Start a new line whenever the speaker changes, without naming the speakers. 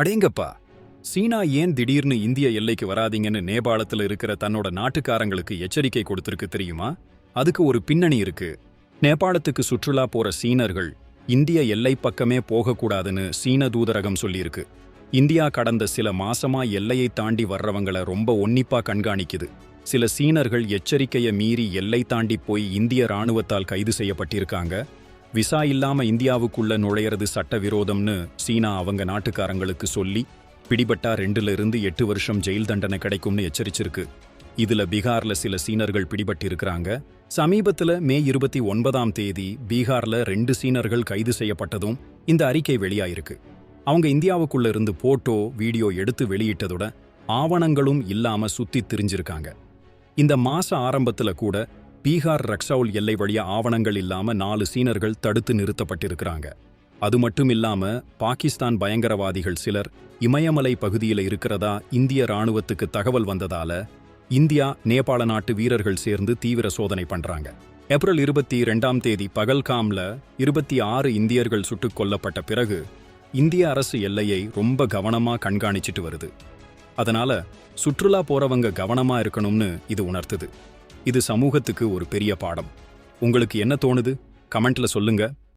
அடேங்கப்பா சீனா ஏன் திடீர்னு இந்திய எல்லைக்கு வராதீங்கன்னு நேபாளத்துல இருக்கிற தன்னோட நாட்டுக்காரங்களுக்கு எச்சரிக்கை கொடுத்திருக்கு தெரியுமா? அதுக்கு ஒரு பின்னணி இருக்கு. நேபாளத்துக்கு சுற்றுலா போற சீனர்கள் இந்திய எல்லை பக்கமே போகக்கூடாதுன்னு சீன தூதரகம் சொல்லியிருக்கு. இந்தியா கடந்த சில மாசமா எல்லையை தாண்டி வர்றவங்கள ரொம்ப ஒன்னிப்பா கண்காணிக்குது. சில சீனர்கள் எச்சரிக்கையை மீறி எல்லை தாண்டி போய் இந்திய ராணுவத்தால் கைது செய்யப்பட்டிருக்காங்க. விசா இல்லாம இந்தியாவுக்குள்ள நுழையிறது சட்டவிரோதம்னு சீனா அவங்க நாட்டுக்காரங்களுக்கு சொல்லி பிடிபட்டா ரெண்டுல இருந்து எட்டு வருஷம் ஜெயில் தண்டனை கிடைக்கும்னு எச்சரிச்சிருக்கு. இதுல பீகார்ல சில சீனர்கள் பிடிபட்டிருக்கிறாங்க. சமீபத்துல மே இருபத்தி ஒன்பதாம் தேதி பீகார்ல ரெண்டு சீனர்கள் கைது செய்யப்பட்டதும் இந்த அறிக்கை வெளியாயிருக்கு. அவங்க இந்தியாவுக்குள்ள இருந்து போட்டோ வீடியோ எடுத்து வெளியிட்டதோட ஆவணங்களும் இல்லாம சுத்தி திரிஞ்சிருக்காங்க. இந்த மாச ஆரம்பத்துல கூட பீகார் ரக்ஷவுல் எல்லை வழியா ஆவணங்கள் இல்லாம நாலு சீனர்கள் தடுத்து நிறுத்தப்பட்டிருக்கிறாங்க. அது மட்டும் இல்லாம பாகிஸ்தான் பயங்கரவாதிகள் சிலர் இமயமலை பகுதியில இருக்கிறதா இந்திய ராணுவத்துக்கு தகவல் வந்ததால இந்தியா நேபாள நாட்டு வீரர்கள் சேர்ந்து தீவிர சோதனை பண்றாங்க. ஏப்ரல் இருபத்தி ரெண்டாம் தேதி பகல்காம்ல இருபத்தி ஆறு இந்தியர்கள் சுட்டுக் கொல்லப்பட்ட பிறகு இந்திய அரசு எல்லையை ரொம்ப கவனமா கண்காணிச்சிட்டு வருது. அதனால சுற்றுலா போறவங்க கவனமா இருக்கணும்னு இது உணர்த்துது. இது சமூகத்துக்கு ஒரு பெரிய பாடம். உங்களுக்கு என்ன தோணுது? கமெண்ட்ல சொல்லுங்க.